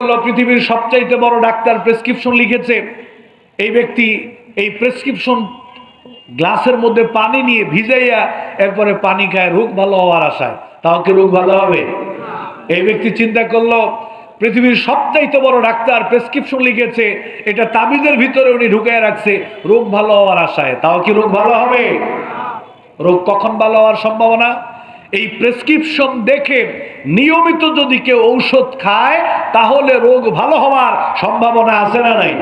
পৃথিবীর সবচাইতে বড় ডাক্তার প্রেসক্রিপশন লিখেছে। এই ব্যক্তি এই প্রেসক্রিপশন গ্লাসের মধ্যে পানি নিয়ে ভিজাইয়া এরপরে পানি খায়, রোগ ভালো হওয়ার আশায়। তাও কি রোগ ভালো হবে? এই ব্যক্তি চিন্তা করল, পৃথিবীর সবচাইতে বড় ডাক্তার প্রেসক্রিপশন লিখেছে, এটা তাবিজের ভিতরে উনি ঢুকায় রাখছে, রোগ ভালো হওয়ার আশায়। তাও কি রোগ ভালো হবে? রোগ কখন ভালো হওয়ার সম্ভাবনা? এই প্রেসক্রিপশন দেখে নিয়মিত যদি কেউ ঔষধ খায়, তাহলে রোগ ভালো হওয়ার সম্ভাবনা আছে না নাই?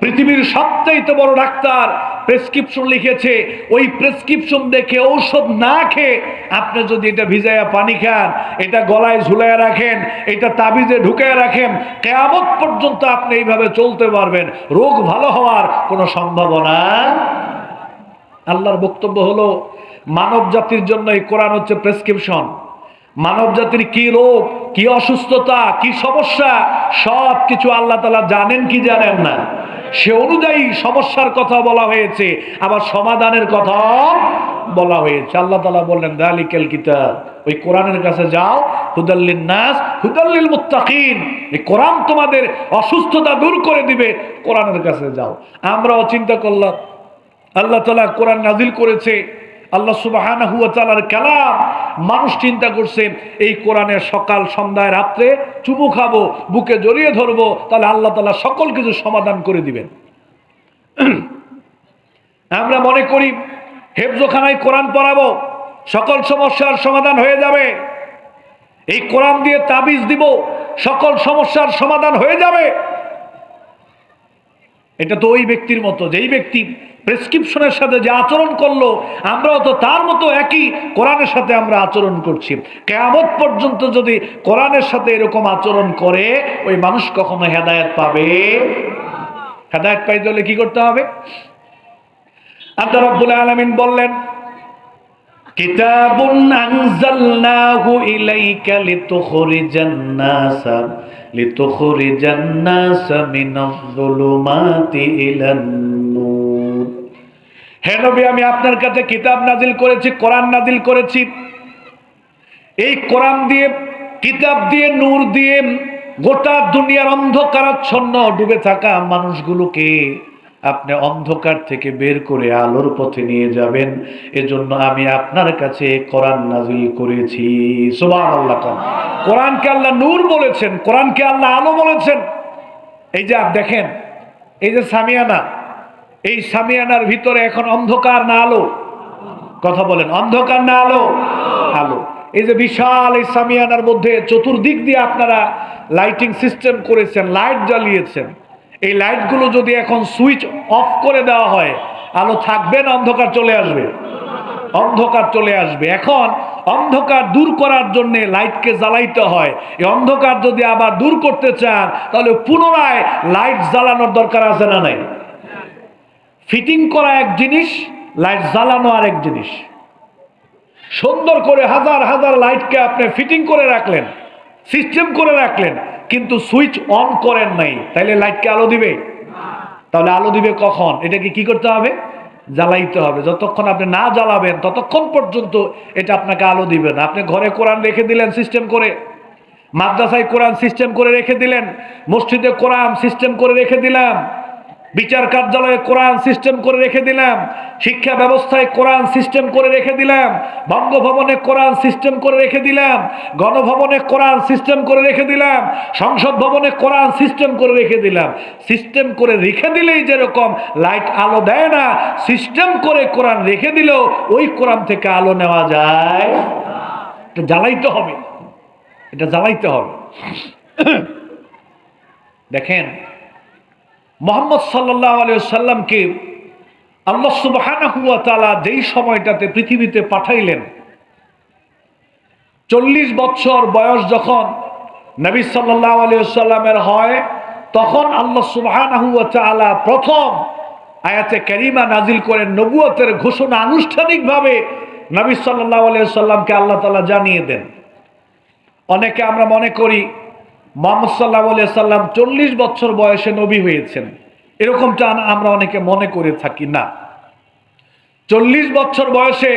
পৃথিবীর সবচাইতে বড় ডাক্তার প্রেসক্রিপশন লিখেছে, ওই প্রেসক্রিপশন দেখে ঔষধ না খেয়ে আপনি যদি এটা ভিজাইয়া পানি খান, এটা গলায় ঝুলাইয়া রাখেন, এটা তাবিজে ঢুকাইয়া রাখেন, কেয়ামত পর্যন্ত আপনি এইভাবে চলতে পারবেন। রোগ ভালো হওয়ার কোনো সম্ভাবনা আল্লাহর বক্তব্য হলো মানব জাতির জন্য এই কোরআন হচ্ছে প্রেসক্রিপশন। মানব জাতির কি রোগ, কি অসুস্থতা, কি সমস্যা সব কিছু আল্লাহ তালা জানেন কি জানেন না। সে অনুযায়ী সমস্যার কথা বলা হয়েছে, আবার সমাধানের কথা বলা হয়েছে। আল্লাহ তালা বললেন, দালিকেল কিতাব। ওই কোরআনের কাছে যাও হুদাল্লিন নাস হুদাল্লিল মুত্তাকিন এই কোরআন তোমাদের অসুস্থতা দূর করে দিবে, কোরআনের কাছে যাও। আমরাও চিন্তা করলাম, আল্লাহ তালা কোরআন নাজিল করেছে। আল্লাহ তালার কালাম। মানুষ চিন্তা করছে, এই কোরআনের সকাল, সন্ধ্যায়, রাত্রে চুমু খাব, বুকে জড়িয়ে ধরবো, তাহলে আল্লাহ তালা সকল কিছু সমাধান করে দিবেন। আমরা মনে করি, হেফজোখানায় কোরআন পড়াবো, সকল সমস্যার সমাধান হয়ে যাবে। এই কোরআন দিয়ে তাবিজ দিব, সকল সমস্যার সমাধান হয়ে যাবে। এটা তো ওই ব্যক্তির মতো, যেই ব্যক্তি প্রেসক্রিপশনের সাথে যে আচরণ করল, আমরাও তো তার মতো একই কোরআনের সাথে আমরা আচরণ করছি। কেয়ামত পর্যন্ত যদি কোরআনের সাথে এরকম আচরণ করে, ওই মানুষ কখনো হেদায়ত পাবে? হেদায়ত পাইতে হলে কি করতে হবে? আল্লাহ আলামিন বললেন লিতুখরিজান নাসা মিনাজ যুলুমাতি ইলান নূর হে নবী, আমি আপনার কাছে কিতাব নাজিল করেছি, কোরআন নাজিল করেছি। এই কোরআন দিয়ে, কিতাব দিয়ে, নূর দিয়ে গোটা দুনিয়ার অন্ধকারাচ্ছন্ন ডুবে থাকা মানুষগুলোকে আপনি অন্ধকার থেকে বের করে আলোর পথে নিয়ে যাবেন। এজন্য আমি আপনার কাছে কোরআন নাজিল করেছি। সুবহান আল্লাহ কোরআনকে আল্লাহ নূর বলেছেন, কোরআনকে আল্লাহ আলো বলেছেন। এই যে দেখেন, এই যে সামিয়ানা এই সামিয়ানার ভিতরে এখন অন্ধকার না আলো। কথা বলেন, অন্ধকার না আলো? আলো। এই যে বিশাল এই সামিয়ানার মধ্যে চতুর্দিক দিয়ে আপনারা লাইটিং সিস্টেম করেছেন, লাইট জ্বালিয়েছেন। এই লাইটগুলো যদি এখন সুইচ অফ করে দেওয়া হয়, আলো থাকবে না, অন্ধকার চলে আসবে? অন্ধকার চলে আসবে। এখন অন্ধকার দূর করার জন্য লাইটকে জ্বালাইতে হয়। এই অন্ধকার যদি আবার দূর করতে চান, তাহলে পুনরায় লাইট জ্বালানোর দরকার আছে না নাই? ফিটিং করা এক জিনিস, লাইট জ্বালানো আর এক জিনিস। সুন্দর করে হাজার হাজার লাইটকে আপনি ফিটিং করে রাখলেন, সিস্টেম করে রাখলেন, কিন্তু সুইচ অন করেন নাই। তাইলে লাইটকে আলো দিবে? তাহলে আলো দিবে কখন? এটাকে কি করতে হবে? জ্বালাইতে হবে। যতক্ষণ আপনি না জ্বালাবেন, ততক্ষণ পর্যন্ত এটা আপনাকে আলো দিবে না। আপনি ঘরে কোরআন রেখে দিলেন সিস্টেম করে, মাদ্রাসায় কোরআন সিস্টেম করে রেখে দিলেন, মসজিদে কোরআন সিস্টেম করে রেখে দিলাম বিচার কার্যালয়ে কোরআন সিস্টেম করে রেখে দিলাম, শিক্ষা ব্যবস্থায় কোরআন সিস্টেম করে রেখে দিলাম, বঙ্গভবনে কোরআন সিস্টেম করে রেখে দিলাম, গণভবনে কোরআন সিস্টেম করে রেখে দিলাম, সংসদ ভবনে কোরআন সিস্টেম করে রেখে দিলাম। সিস্টেম করে রেখে দিলেই যেরকম লাইট আলো দেয় না, সিস্টেম করে কোরআন রেখে দিলেও ওই কোরআন থেকে আলো নেওয়া যায়। এটা জ্বালাইতে হবে। এটা জ্বালাইতে হবে। দেখেন মোহাম্মদ সাল্লাহ সাল্লামকে আল্লাহ সুবাহানা তালা যেই সময়টাতে পৃথিবীতে পাঠাইলেন, চল্লিশ বছর বয়স যখন নবী সাল্লাহ আলিয়াল্লামের হয়, তখন আল্লাহ সুবাহানা প্রথম আয়াতে ক্যারিমা নাজিল করেন, নবুয়তের ঘোষণা আনুষ্ঠানিকভাবে নবী সাল্লাহ আলিয়াল্লামকে আল্লাহ তালা জানিয়ে দেন। অনেকে আমরা মনে করি মোহাম্মদ সাল্লাহ সাল্লাম চল্লিশ বছর বয়সে নবী হয়েছেন। এরকমটা আমরা অনেকে মনে করে থাকি না। চল্লিশ বছর বয়সে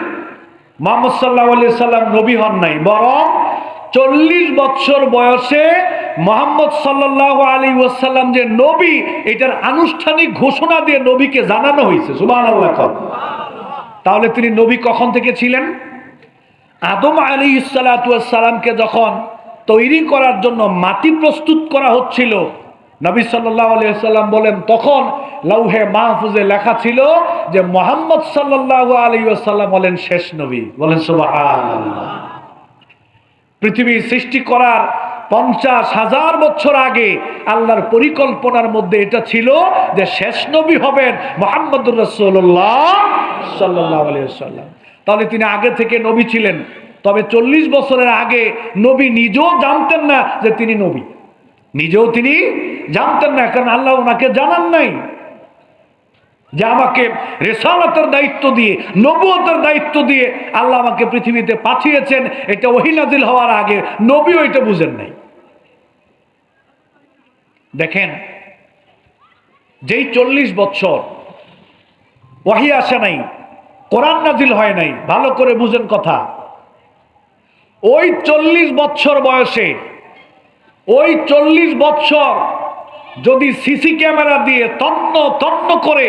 মোহাম্মদ সাল্লাহ সাল্লাম নবী হন নাই, বরং চল্লিশ বছর বয়সে মোহাম্মদ সাল্লাহ আলী ওয়াসাল্লাম যে নবী, এটার আনুষ্ঠানিক ঘোষণা দিয়ে নবীকে জানানো হয়েছে। সুবাহ তাহলে তিনি নবী কখন থেকে ছিলেন? আদম আলী ইসালাতামকে যখন তৈরি করার জন্য মাটি প্রস্তুত করা হচ্ছিল। নবী আলিয়াল্লাম বলেন, তখন লৌহে মাহফুজে লেখা ছিল যে মোহাম্মদ সাল্লাহ আলী আসাল্লাম বলেন, শেষ নবী। বলেন সুবাহ পৃথিবী সৃষ্টি করার পঞ্চাশ হাজার বছর আগে আল্লাহর পরিকল্পনার মধ্যে এটা ছিল যে শেষ নবী হবেন মোহাম্মদুর রসোল্লাহ সাল্লাহ আলিয়াল্লাম তাহলে তিনি আগে থেকে নবী ছিলেন। তবে চল্লিশ বছরের আগে নবী নিজেও জানতেন না যে তিনি নবী। নিজেও তিনি জানতেন না, কারণ আল্লাহ ওনাকে জানান নাই যে আমাকে রেসালতের দায়িত্ব দিয়ে, নবুয়তের দায়িত্ব দিয়ে আল্লাহ আমাকে পৃথিবীতে পাঠিয়েছেন। এটা ওহিনাদিল হওয়ার আগে নবীও এটা বুঝেন নাই। দেখেন, যেই চল্লিশ বছর ওয়াহি আসে নাই, কোরআন নাজিল হয় নাই, ভালো করে বুঝেন কথা। ওই চল্লিশ বছর বয়সে, ওই চল্লিশ বছর যদি সিসি ক্যামেরা দিয়ে তন্ন তন্ন করে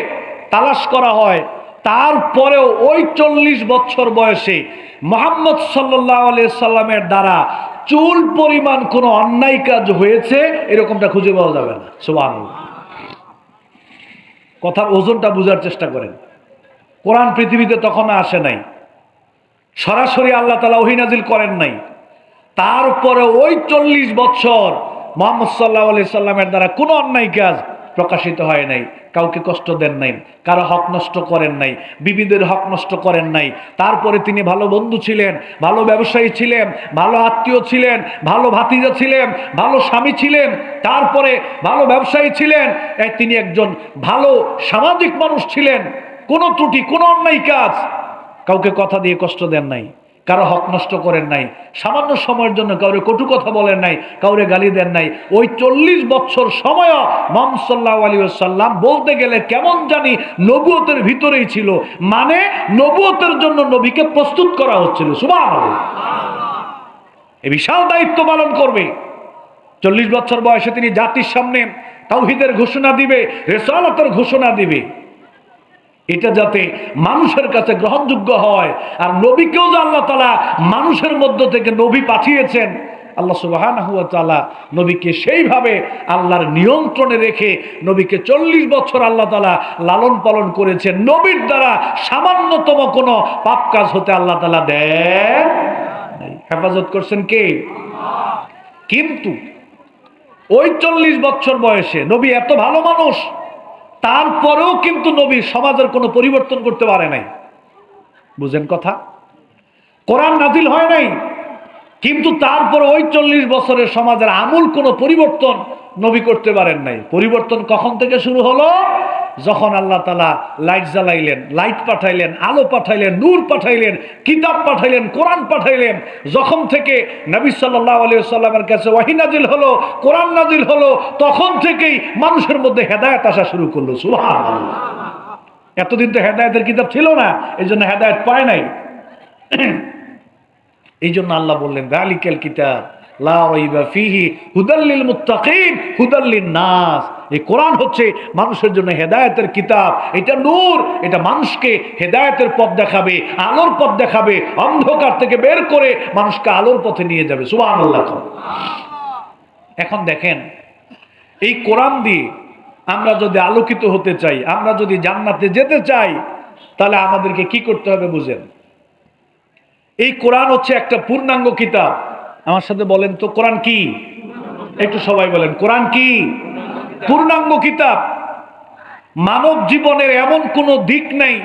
তালাশ করা হয়, তারপরেও ওই চল্লিশ বছর বয়সে মোহাম্মদ সাল্লাহ সাল্লামের দ্বারা চুল পরিমাণ কোনো অন্যায় কাজ হয়েছে? এরকমটা খুঁজে পাওয়া যাবে না। সুবাহ কথার ওজনটা বোঝার চেষ্টা করেন। কোরআন পৃথিবীতে তখন আসে নাই। সরাসরি আল্লাহ তালা ওহিনাজিল করেন নাই। তারপরে ওই চল্লিশ বছর মোহাম্মদ সাল্লাহ আলি সাল্লামের দ্বারা কোনো অন্যায় কাজ প্রকাশিত হয় নাই, কাউকে কষ্ট দেন নাই, কারও হক নষ্ট করেন নাই, বিবিদের হক নষ্ট করেন নাই। তারপরে তিনি ভালো বন্ধু ছিলেন, ভালো ব্যবসায়ী ছিলেন, ভালো আত্মীয় ছিলেন, ভালো ভাতিজা ছিলেন, ভালো স্বামী ছিলেন, তারপরে ভালো ব্যবসায়ী ছিলেন তিনি একজন ভালো সামাজিক মানুষ ছিলেন। কোনো ত্রুটি, কোনো অন্যায় কাজ কাউকে কথা দিয়ে কষ্ট দেন নাই, কারও হক নষ্ট করেন নাই, সামান্য সময়ের জন্য কাউরে কটু কথা বলেন নাই, কাউরে গালি দেন নাই। ওই চল্লিশ বছর সময়ও মম সাল্লাহ আলী সাল্লাম বলতে গেলে কেমন জানি নবুয়তের ভিতরেই ছিল। মানে নবুয়তের জন্য নবীকে প্রস্তুত করা হচ্ছিল। সুবাহ এ বিশাল দায়িত্ব পালন করবে। চল্লিশ বছর বয়সে তিনি জাতির সামনে তাওহিদের ঘোষণা দিবে, রেসালতের ঘোষণা দিবে। এটা যাতে মানুষের কাছে গ্রহণযোগ্য হয়। আর নবীকেও যে আল্লাহ তালা মানুষের মধ্য থেকে নবী পাঠিয়েছেন, আল্লাহ সুবাহ নবীকে সেইভাবে আল্লাহর নিয়ন্ত্রণে রেখে নবীকে চল্লিশ বছর আল্লাহ তালা লালন পালন করেছেন। নবীর দ্বারা সামান্যতম কোনো পাপ কাজ হতে আল্লাহ তালা দেন হেফাজত করছেন কে? কিন্তু ওই চল্লিশ বছর বয়সে নবী এত ভালো মানুষ তারপরেও কিন্তু নবী সমাজের কোনো পরিবর্তন করতে পারে নাই। বুঝেন কথা? কোরআন নাজিল হয় নাই, কিন্তু তারপর ওই চল্লিশ বছরের সমাজের আমূল কোনো পরিবর্তন নবী করতে পারেন নাই। পরিবর্তন কখন থেকে শুরু হলো? যখন আল্লাহ তালা লাইট জ্বালাইলেন, লাইট পাঠাইলেন, আলো পাঠাইলেন, নূর পাঠাইলেন, কিতাব পাঠাইলেন, কোরআন পাঠাইলেন, যখন থেকে নবী সাল্লাহ আলিয়া সাল্লামের কাছে ওয়াহি নাজিল হলো, কোরআন নাজিল হলো, তখন থেকেই মানুষের মধ্যে হেদায়ত আসা শুরু করল সুহান এতদিন তো হেদায়তের কিতাব ছিল না এই জন্য হেদায়ত পায় নাই। এই জন্য আল্লাহ বললেন, দালিকাল কিতাব। হুদাল্লিল মুত্তাকিন হুদাল্লিন নাস। এই কোরআন হচ্ছে মানুষের জন্য হেদায়েতের কিতাব। এটা নূর, এটা মানুষকে হেদায়েতের পথ দেখাবে, আলোর পথ দেখাবে, অন্ধকার থেকে বের করে মানুষকে আলোর পথে নিয়ে যাবে। সুবহানাল্লাহ এখন দেখেন, এই কোরআন দিয়ে আমরা যদি আলোকিত হতে চাই, আমরা যদি জান্নাতে যেতে চাই, তাহলে আমাদেরকে কি করতে হবে বুঝেন? এই কোরআন হচ্ছে একটা পূর্ণাঙ্গ কিতাব। আমার সাথে বলেন তো, কোরআন কি? একটু সবাই বলেন, কোরআন কি? পূর্ণাঙ্গ কিতাব। মানব জীবনের এমন কোনো দিক নাই,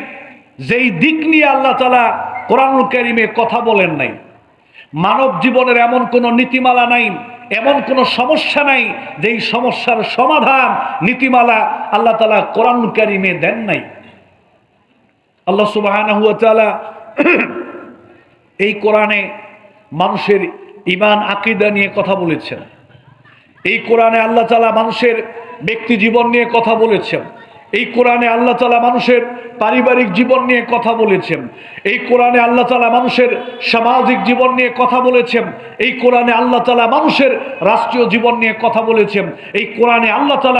যেই দিক নিয়ে আল্লাহ তালা কোরআনুল কারিমে কথা বলেন নাই। মানব জীবনের এমন কোনো নীতিমালা নাই, এমন কোনো সমস্যা নাই, যেই সমস্যার সমাধান নীতিমালা আল্লাহ তালা কোরআনুল কারিমে দেন নাই। আল্লাহ সুবাহ এই কোরআনে মানুষের ইমান আকিদা নিয়ে কথা বলেছেন। এই কোরআনে আল্লাহ তালা মানুষের ব্যক্তি জীবন নিয়ে কথা বলেছেন। এই কোরআনে আল্লাহ তালা মানুষের পারিবারিক জীবন নিয়ে কথা বলেছেন। এই কোরআনে আল্লাহ তালা মানুষের সামাজিক জীবন নিয়ে কথা বলেছেন। এই কোরআনে আল্লাহ তালা মানুষের রাষ্ট্রীয় জীবন নিয়ে কথা বলেছেন। এই কোরআনে আল্লাহ তালা